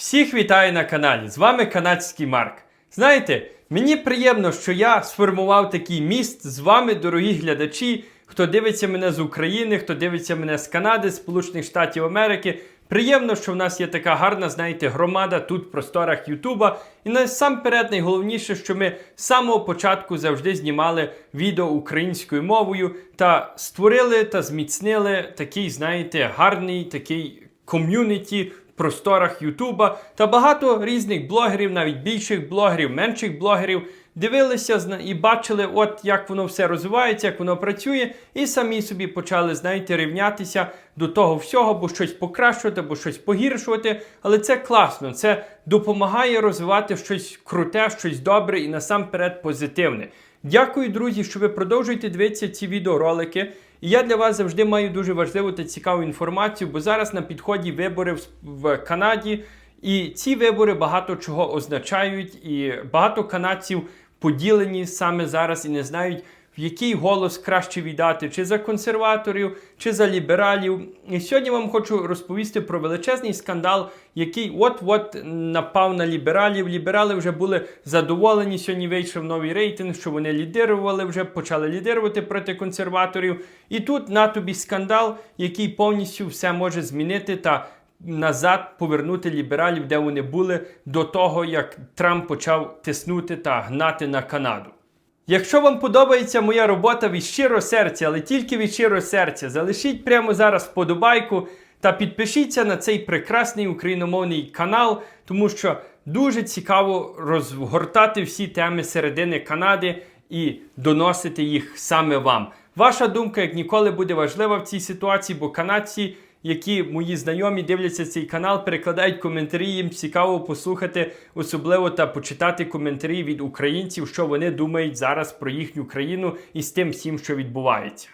Всіх вітаю на каналі. З вами канадський Марк. Знаєте, мені приємно, що я сформував такий міст з вами, дорогі глядачі, хто дивиться мене з України, хто дивиться мене з Канади, Сполучених Штатів Америки. Приємно, що в нас є така гарна, знаєте, громада тут в просторах Ютуба. І насамперед найголовніше, що ми з самого початку завжди знімали відео українською мовою та створили та зміцнили такий, знаєте, гарний такий ком'юніті просторах Ютуба та багато різних блогерів, навіть більших блогерів, менших блогерів. Дивилися і бачили, от як воно все розвивається, як воно працює, і самі собі почали, знаєте, рівнятися до того всього, бо щось покращувати, або щось погіршувати. Але це класно, це допомагає розвивати щось круте, щось добре і насамперед позитивне. Дякую, друзі, що ви продовжуєте дивитися ці відеоролики. І я для вас завжди маю дуже важливу та цікаву інформацію, бо зараз на підході вибори в, Канаді. І ці вибори багато чого означають, і багато канадців поділені саме зараз і не знають, в який голос краще віддати, чи за консерваторів, чи за лібералів. І сьогодні вам хочу розповісти про величезний скандал, який от-от напав на лібералів. Ліберали вже були задоволені. Сьогодні вийшов новий рейтинг, що вони лідирували, вже почали лідирувати проти консерваторів. І тут на тобі скандал, який повністю все може змінити та назад повернути лібералів, де вони були до того, як Трамп почав тиснути та гнати на Канаду. Якщо вам подобається моя робота від щирого серця, але тільки від щирого серця, залишіть прямо зараз вподобайку та підпишіться на цей прекрасний україномовний канал, тому що дуже цікаво розгортати всі теми середини Канади і доносити їх саме вам. Ваша думка, як ніколи, буде важлива в цій ситуації, бо канадці, які мої знайомі дивляться цей канал, перекладають коментарі. Їм цікаво послухати особливо та почитати коментарі від українців, що вони думають зараз про їхню країну і з тим всім, що відбувається.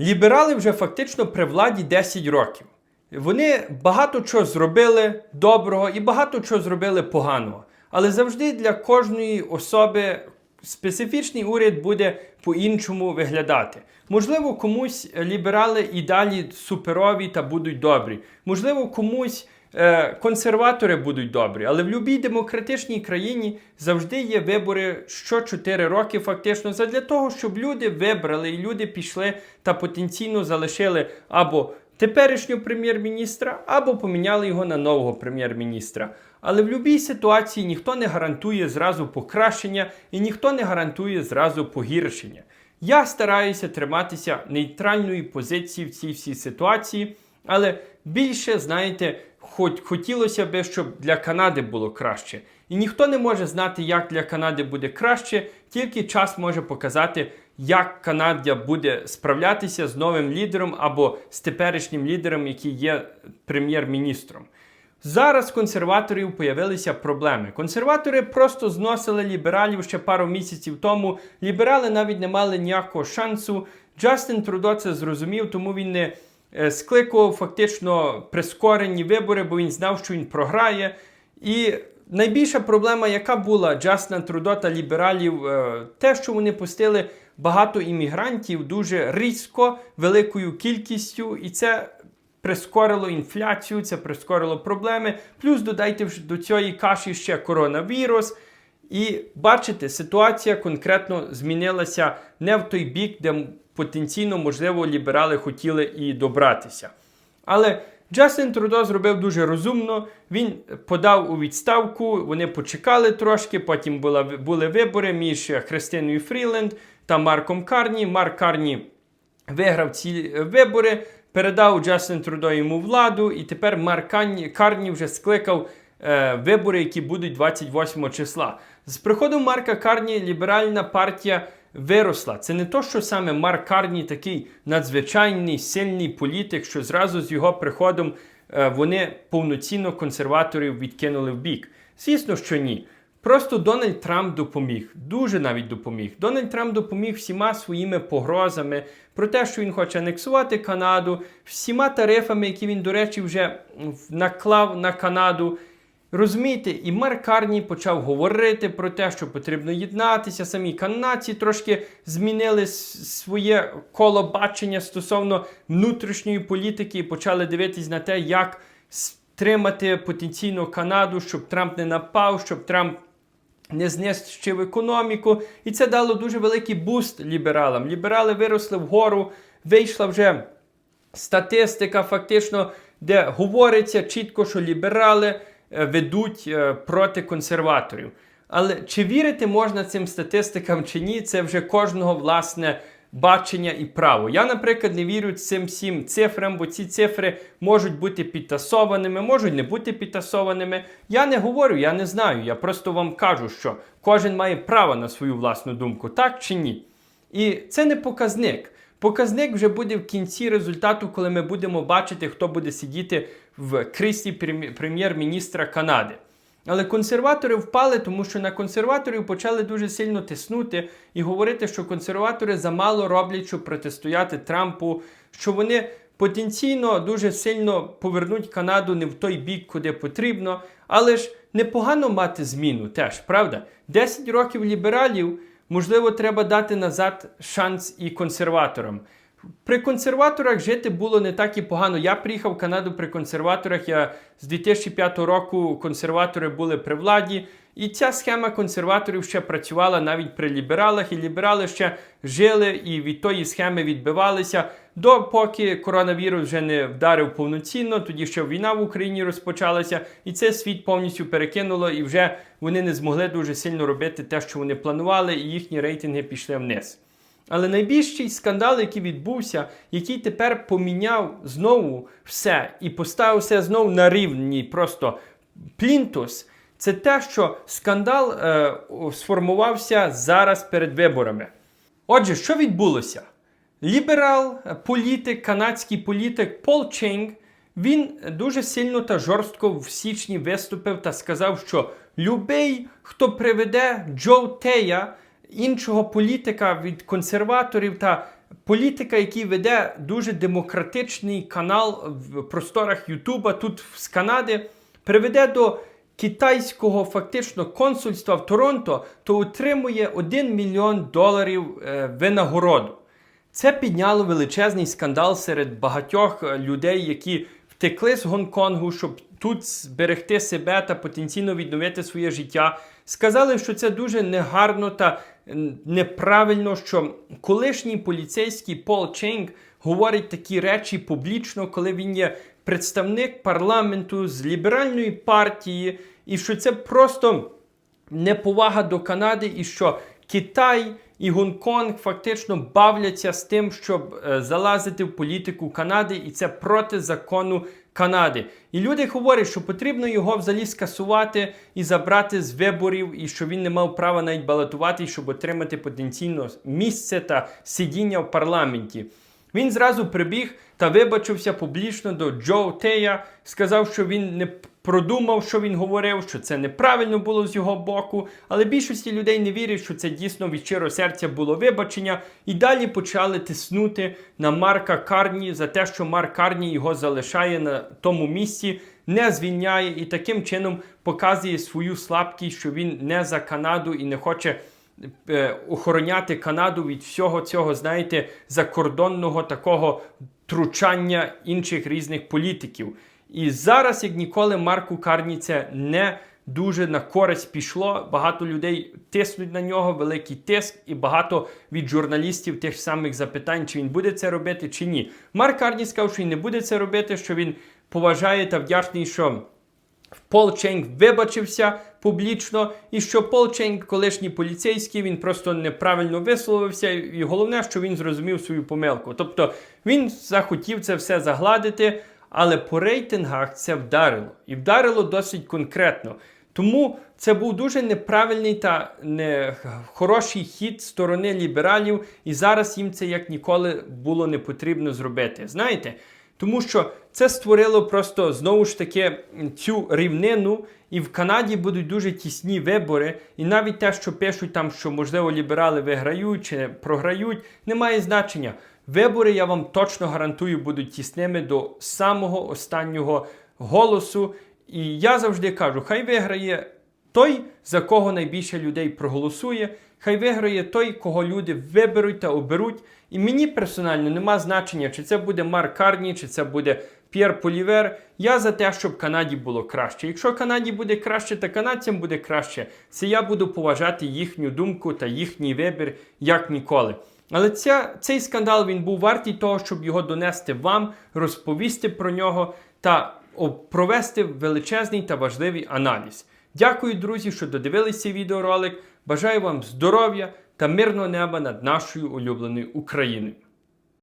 Ліберали вже фактично при владі 10 років. Вони багато чого зробили доброго і багато чого зробили поганого. Але завжди для кожної особи специфічний уряд буде по-іншому виглядати. Можливо, комусь ліберали і далі суперові та будуть добрі. Можливо, комусь е, консерватори будуть добрі. Але в будь-якій демократичній країні завжди є вибори що 4 роки, фактично, задля того, щоб люди вибрали і люди пішли та потенційно залишили або теперішнього прем'єр-міністра, або поміняли його на нового прем'єр-міністра. Але в будь-якій ситуації ніхто не гарантує зразу покращення і ніхто не гарантує зразу погіршення. Я стараюся триматися нейтральної позиції в цій всій ситуації, але більше, знаєте, хоч хотілося б, щоб для Канади було краще. І ніхто не може знати, як для Канади буде краще, тільки час може показати, як Канада буде справлятися з новим лідером або з теперішнім лідером, який є прем'єр-міністром. Зараз консерваторів появилися проблеми. Консерватори просто зносили лібералів ще пару місяців тому. Ліберали навіть не мали ніякого шансу. Джастин Трудо це зрозумів, тому він не скликував фактично прискорені вибори, бо він знав, що він програє. І найбільша проблема, яка була Джастина Трудо та лібералів, е, те, що вони пустили багато іммігрантів дуже різко, великою кількістю, і це прискорило інфляцію, це прискорило проблеми. Плюс додайте до цієї каші ще коронавірус. І бачите, ситуація конкретно змінилася не в той бік, де потенційно, можливо, ліберали хотіли і добратися. Але Джастин Трудо зробив дуже розумно. Він подав у відставку, вони почекали трошки. Потім була, були вибори між Христиною Фріленд та Марком Карні. Марк Карні виграв ці вибори, передав Джастин Трудо йому владу, і тепер Марк Карні, вже скликав е, вибори, які будуть 28 числа. З приходом Марка Карні ліберальна партія виросла. Це не то, що саме Марк Карні такий надзвичайний сильний політик, що зразу з його приходом е, вони повноцінно консерваторів відкинули в бік. Звісно, що ні. Просто Дональд Трамп допоміг, дуже навіть допоміг. Дональд Трамп допоміг всіма своїми погрозами про те, що він хоче анексувати Канаду, всіма тарифами, які він, до речі, вже наклав на Канаду. Розумієте, і Марк Карні почав говорити про те, що потрібно єднатися. Самі канадці трошки змінили своє коло бачення стосовно внутрішньої політики і почали дивитись на те, як с- втримати потенційно Канаду, щоб Трамп не напав, щоб Трамп не знищив економіку. І це дало дуже великий буст лібералам. Ліберали виросли вгору, вийшла вже статистика, фактично, де говориться чітко, що ліберали ведуть е, проти консерваторів. Але чи вірити можна цим статистикам чи ні, це вже кожного власне бачення і право. Я, наприклад, не вірю цим всім цифрам, бо ці цифри можуть бути підтасованими, можуть не бути підтасованими. Я не говорю, я не знаю. Я просто вам кажу, що кожен має право на свою власну думку, так чи ні. І це не показник. Показник вже буде в кінці результату, коли ми будемо бачити, хто буде сидіти в кріслі прем'єр-міністра Канади. Але консерватори впали, тому що на консерваторів почали дуже сильно тиснути і говорити, що консерватори замало роблять, щоб протистояти Трампу, що вони потенційно дуже сильно повернуть Канаду не в той бік, куди потрібно. Але ж непогано мати зміну теж, правда? 10 років лібералів, можливо, треба дати назад шанс і консерваторам. При консерваторах жити було не так і погано. Я приїхав в Канаду при консерваторах. Я з 2005 року консерватори були при владі. І ця схема консерваторів ще працювала навіть при лібералах, і ліберали ще жили і від тої схеми відбивалися, допоки коронавірус вже не вдарив повноцінно, тоді ще війна в Україні розпочалася, і це світ повністю перекинуло, і вже вони не змогли дуже сильно робити те, що вони планували, і їхні рейтинги пішли вниз. Але найбільший скандал, який відбувся, який тепер поміняв знову все і поставив все знову на рівні просто плінтус, це те, що скандал е, сформувався зараз перед виборами. Отже, що відбулося? Ліберал, е, політик, канадський політик Пол Ченг, він дуже сильно та жорстко в січні виступив та сказав, що любий, хто приведе Джо Тея, іншого політика від консерваторів та політика, який веде дуже демократичний канал в просторах Ютуба тут з Канади, приведе до китайського фактично консульства в Торонто, то отримує 1 мільйон доларів е, винагороду. Це підняло величезний скандал серед багатьох е, людей, які втекли з Гонконгу, щоб тут зберегти себе та потенційно відновити своє життя. Сказали, що це дуже негарно та неправильно, що колишній поліцейський Пол Ченг говорить такі речі публічно, коли він є представник парламенту з ліберальної партії, і що це просто неповага до Канади, і що Китай і Гонконг фактично бавляться з тим, щоб е, залазити в політику Канади, і це проти закону Канади. І люди говорять, що потрібно його взагалі скасувати і забрати з виборів, і що він не мав права навіть балотувати, щоб отримати потенційно місце та сидіння в парламенті. Він зразу прибіг та вибачився публічно до Джо Тея, сказав, що він не продумав, що він говорив, що це неправильно було з його боку. Але більшості людей не вірять, що це дійсно від щирого серця було вибачення, і далі почали тиснути на Марка Карні за те, що Марк Карні його залишає на тому місці, не звільняє і таким чином показує свою слабкість, що він не за Канаду і не хоче охороняти Канаду від всього цього, знаєте, закордонного такого тручання інших різних політиків. І зараз, як ніколи, Марку Карні це не дуже на користь пішло. Багато людей тиснуть на нього, великий тиск, і багато від журналістів тих самих запитань, чи він буде це робити, чи ні. Марк Карні сказав, що він не буде це робити, що він поважає та вдячний, що. Пол Ченг вибачився публічно, і що Пол Ченг, колишній поліцейський, він просто неправильно висловився, і головне, що він зрозумів свою помилку. Тобто він захотів це все загладити, але по рейтингах це вдарило. І вдарило досить конкретно. Тому це був дуже неправильний та не хороший хід сторони лібералів, і зараз їм це як ніколи було не потрібно зробити. Знаєте? Тому що це створило просто знову ж таки цю рівнину, і в Канаді будуть дуже тісні вибори. І навіть те, що пишуть там, що можливо ліберали виграють чи програють, не має значення. Вибори, я вам точно гарантую, будуть тісними до самого останнього голосу. І я завжди кажу: хай виграє той, за кого найбільше людей проголосує. Хай виграє той, кого люди виберуть та оберуть. І мені персонально нема значення, чи це буде Марк Карні, чи це буде П'єр Полівер. Я за те, щоб Канаді було краще. Якщо Канаді буде краще, та канадцям буде краще. Це я буду поважати їхню думку та їхній вибір як ніколи. Але ця, цей скандал він був вартий того, щоб його донести вам, розповісти про нього та провести величезний та важливий аналіз. Дякую, друзі, що додивилися відеоролик. Бажаю вам здоров'я та мирного неба над нашою улюбленою Україною.